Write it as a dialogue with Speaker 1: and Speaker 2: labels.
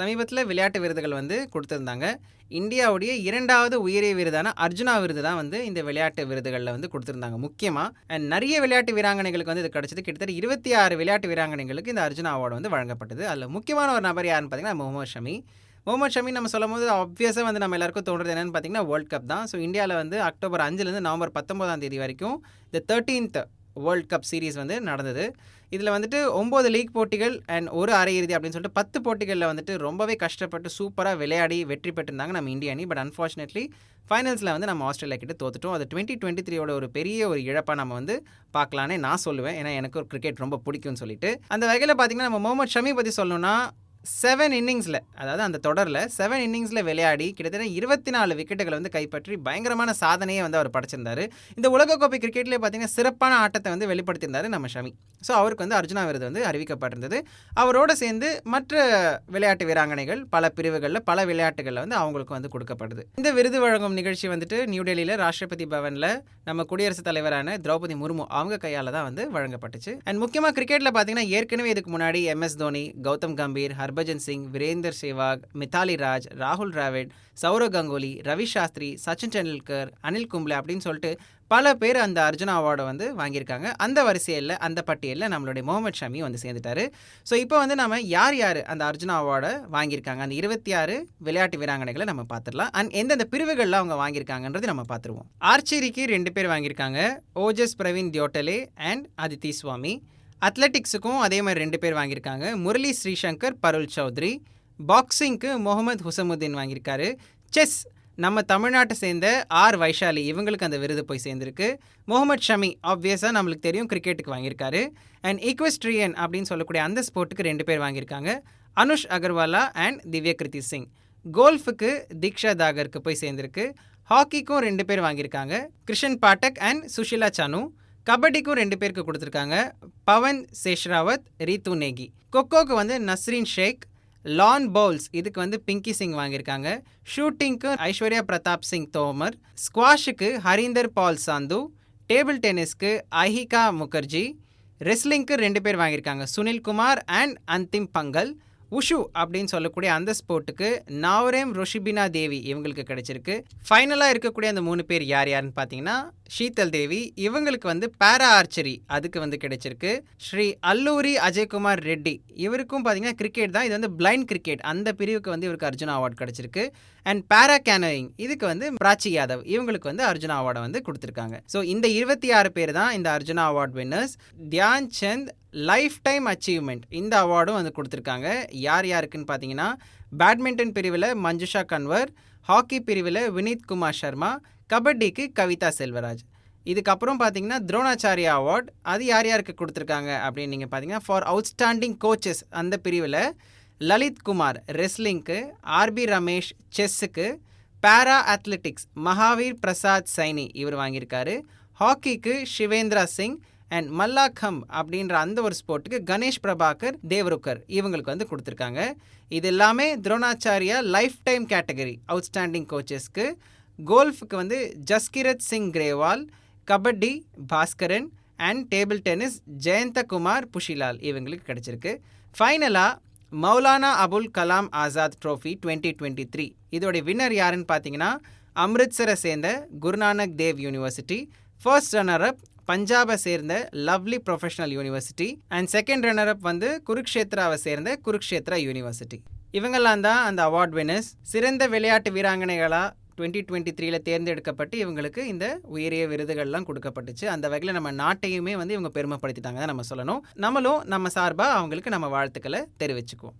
Speaker 1: சமீபத்தில் விளையாட்டு விருதுகள் வந்து கொடுத்துருந்தாங்க. இந்தியாவுடைய இரண்டாவது உயரிய விருதான அர்ஜுனா விருது தான் வந்து இந்த விளையாட்டு விருதுகளில் வந்து கொடுத்துருந்தாங்க முக்கியமாக அண்ட் நிறைய விளையாட்டு வீராங்கனைகளுக்கு வந்து இது கிடைச்சது. கிட்டத்தட்ட இருபத்தி ஆறு விளையாட்டு வீராங்கனைகளுக்கு இந்த அர்ஜுனா அவார்டு வந்து வழங்கப்பட்டது. அதில் முக்கியமான ஒரு நபர் யாருன்னு பார்த்தீங்கன்னா முகமது ஷமி. முகமது ஷமி நம்ம சொல்லும் போது ஆப்வியஸாக வந்து நம்ம எல்லாருக்கும் தோன்றது என்னென்னு பார்த்தீங்கன்னா வேர்ல்ட் கப் தான். ஸோ இந்தியாவில் வந்து அக்டோபர் அஞ்சுலேருந்து நவம்பர் பத்தொம்போதாம் தேதி வரைக்கும் இந்த தேர்ட்டீன்த் வேர்ல்ட் கப் சீரிஸ் வந்து நடந்தது. இதில் வந்துட்டு ஒம்பது லீக் போட்டிகள் அண்ட் ஒரு அரையிறுதி அப்படின்னு சொல்லிட்டு பத்து போட்டிகளில் வந்துட்டு ரொம்பவே கஷ்டப்பட்டு சூப்பராக விளையாடி வெற்றி பெற்றிருந்தாங்க நம்ம இந்திய அணி. பட் அன்ஃபார்ச்சுனேட்லி ஃபைனல்ஸில் வந்து நம்ம ஆஸ்திரேலியா கிட்ட தோத்துட்டோம். அது டுவெண்ட்டி டுவெண்ட்டி த்ரீயோட ஒரு பெரிய ஒரு இழப்பாக நம்ம வந்து பார்க்கலானே நான் சொல்லுவேன். ஏன்னா எனக்கு ஒரு கிரிக்கெட் ரொம்ப பிடிக்கும்னு சொல்லிட்டு. அந்த வகையில் பார்த்தீங்கன்னா நம்ம முகமது ஷமி பற்றி சொல்லணும்னா செவன் இன்னிங்ஸில் அதாவது அந்த தொடரில் செவன் இன்னிங்ஸில் விளையாடி கிட்டத்தட்ட இருபத்தி நாலு விக்கெட்டுகளை வந்து கைப்பற்றி பயங்கரமான சாதனையை வந்து அவர் படைச்சிருந்தார். இந்த உலகக்கோப்பை கிரிக்கெட்லேயே பார்த்தீங்கன்னா சிறப்பான ஆட்டத்தை வந்து வெளிப்படுத்தியிருந்தார் நம்ம ஷமி. ஸோ அவருக்கு வந்து அர்ஜுனா விருது வந்து அறிவிக்கப்பட்டிருந்தது. அவரோட சேர்ந்து மற்ற விளையாட்டு வீராங்கனைகள் பல பிரிவுகளில் பல விளையாட்டுகளில் வந்து அவங்களுக்கு வந்து கொடுக்கப்படுது. இந்த விருது வழங்கும் நிகழ்ச்சி வந்துட்டு நியூ டெல்லியில் ராஷ்டிரபதி பவனில் நம்ம குடியரசுத் தலைவரான திரௌபதி முர்மு அவங்க கையால் தான் வந்து வழங்கப்பட்டுச்சு. அண்ட் முக்கியமாக கிரிக்கெட்டில் பார்த்தீங்கன்னா ஏற்கனவே இதுக்கு முன்னாடி எம்எஸ் தோனி கௌதம் கம்பீர் ஹர்பஜன் சிங் வீரேந்தர் சேவாக் மித்தாலி ராஜ் ராகுல் டிராவிட் சௌரவ் கங்குலி ரவி சாஸ்திரி சச்சின் டெண்டுல்கர் அனில் கும்ப்ளே அப்படின்னு சொல்லிட்டு பல பேர் அந்த அர்ஜுனா அவார்டை வந்து வாங்கியிருக்காங்க. அந்த வரிசையில் அந்த பட்டியலில் நம்மளுடைய முகமது ஷமி வந்து சேர்ந்துட்டாரு. ஸோ இப்போ வந்து நம்ம யார் யார் அந்த அர்ஜுனா அவார்டை வாங்கியிருக்காங்க? அந்த இருபத்தி ஆறு விளையாட்டு வீராங்கனைகளை நம்ம பார்த்துடலாம். அண்ட் எந்தெந்த பிரிவுகளில் அவங்க வாங்கியிருக்காங்கன்றது நம்ம பார்த்துருவோம். ஆர்ச்சரிக்கு ரெண்டு பேர் வாங்கியிருக்காங்க. ஓஜஸ் பிரவீன் தியோட்டலே அண்ட் அதித்தி சுவாமி. அத்லெட்டிக்ஸுக்கும் அதே மாதிரி ரெண்டு பேர் வாங்கியிருக்காங்க. முரளி ஸ்ரீசங்கர் பருள் சௌத்ரி. பாக்ஸிங்க்கு முகமது ஹுசமுதீன் வாங்கியிருக்காரு. செஸ் நம்ம தமிழ்நாட்டை சேர்ந்த ஆர் வைஷாலி இவங்களுக்கு அந்த விருது போய் சேர்ந்திருக்கு. முகமது ஷமி ஆப்வியஸாக நம்மளுக்கு தெரியும் கிரிக்கெட்டுக்கு வாங்கியிருக்காரு. அண்ட் ஈக்வஸ்ட்ரியன் அப்படின்னு சொல்லக்கூடிய அந்த ஸ்போர்ட்டுக்கு ரெண்டு பேர் வாங்கியிருக்காங்க. அனுஷ் அகர்வாலா அண்ட் திவ்ய கிருதி சிங் கோல்ஃபுக்கு தீக்ஷா தாகருக்கு போய் சேர்ந்திருக்கு. ஹாக்கிக்கும் ரெண்டு பேர் வாங்கியிருக்காங்க. கிருஷன் பாட்டக் அண்ட் சுஷிலா சானு கபடிக்கும் ரெண்டு பேருக்கு கொடுத்துருக்காங்க. பவன் சேஷ்ராவத் ரீத்து நேகி. கொக்கோக்கு வந்து நஸ்ரீன் ஷேக் லான் பவுல்ஸ். இதுக்கு வந்து பிங்கி சிங் வாங்கியிருக்காங்க. ஷூட்டிங்க்கு ஐஸ்வர்யா பிரதாப் சிங் தோமர். ஸ்குவாஷுக்கு ஹரீந்தர் பால் சாந்து. டேபிள் டென்னிஸ்க்கு அஹிகா முகர்ஜி. ரெஸ்லிங்க்கு ரெண்டு பேர் வாங்கியிருக்காங்க. சுனில் குமார் அண்ட் அந்திம் பங்கல் உஷு அப்படின்னு சொல்லக்கூடிய அந்த ஸ்போர்ட்டுக்கு நாவரேம் ரொஷிபினா தேவி இவங்களுக்கு கிடைச்சிருக்கு. ஃபைனலாக இருக்கக்கூடிய அந்த மூணு பேர் யார் யாருன்னு பார்த்தீங்கன்னா ஷீதல் தேவி இவங்களுக்கு வந்து பேரா ஆர்ச்சரி அதுக்கு வந்து கிடைச்சிருக்கு. ஸ்ரீ அல்லூரி அஜய்குமார் ரெட்டி இவருக்கும் பார்த்தீங்கன்னா கிரிக்கெட் தான். இது வந்து பிளைண்ட் கிரிக்கெட் அந்த பிரிவுக்கு வந்து இவருக்கு அர்ஜுனா அவார்டு கிடைச்சிருக்கு. அண்ட் பேரா கேனோயிங் இதுக்கு வந்து பிராச்சி யாதவ் இவங்களுக்கு வந்து அர்ஜுனா அவார்டை வந்து கொடுத்துருக்காங்க. ஸோ இந்த இருபத்தி ஆறு பேர் தான் இந்த Arjuna award winners Dhyan Chand life time achievement இந்த அவார்டும் வந்து கொடுத்துருக்காங்க. யார் யாருக்குன்னு பார்த்தீங்கன்னா பேட்மிண்டன் பிரிவில் மஞ்சுஷா கன்வர் ஹாக்கி பிரிவில் வினீத் குமார் சர்மா கபடிக்கு கவிதா செல்வராஜ். இதுக்கப்புறம் பார்த்தீங்கன்னா துரோணாச்சாரியா அவார்ட் அது யார் யாருக்கு கொடுத்துருக்காங்க அப்படின்னு நீங்கள் பார்த்தீங்கன்னா ஃபார் அவுட்ஸ்டாண்டிங் கோச்சஸ் அந்த பிரிவில் லலித் குமார் ரெஸ்லிங்க்கு ஆர்பி ரமேஷ் செஸ்ஸுக்கு பேரா அத்லெட்டிக்ஸ் மகாவீர் பிரசாத் சைனி இவர் வாங்கியிருக்காரு. ஹாக்கிக்கு சிவேந்திரா சிங் அண்ட் மல்லாக்கம் அப்படின்ற அந்த ஒரு ஸ்போர்ட்டுக்கு கணேஷ் பிரபாகர் தேவருக்கர் இவங்களுக்கு வந்து கொடுத்துருக்காங்க. இது எல்லாமே Dronacharya life time category outstanding கோச்சஸ்க்கு கோல்ஃபுக்கு வந்து Jaskirat Singh Grewal kabaddi Bhaskaran and table tennis Jayanthakumar Pushilal இவங்களுக்கு கிடச்சிருக்கு. ஃபைனலாக Maulana Abul Kalam Azad trophy twenty twenty three இதோடைய வின்னர் யாருன்னு பார்த்தீங்கன்னா அம்ரித்சரை சேர்ந்த Guru Nanak Dev University first runner up பஞ்சாபை சேர்ந்த Lovely Professional University and second runner up up வந்து குருக்ஷேத்ராவை சேர்ந்த குருக்ஷேத்ரா யூனிவர்சிட்டி இவங்கெல்லாம் தான் அந்த அவார்ட் வினர்ஸ் சிறந்த விளையாட்டு வீராங்கனைகளாக டுவெண்ட்டி டுவெண்ட்டி த்ரீல தேர்ந்தெடுக்கப்பட்டு இவங்களுக்கு இந்த உயரிய விருதுகள்லாம் கொடுக்கப்பட்டுச்சு. அந்த வகையில் நம்ம நாட்டையுமே வந்து இவங்க பெருமைப்படுத்திட்டாங்க தான் நம்ம சொல்லணும். நம்மளும் நம்ம சார்பாக அவங்களுக்கு நம்ம வாழ்த்துக்களை தெரிவிச்சுக்குவோம்.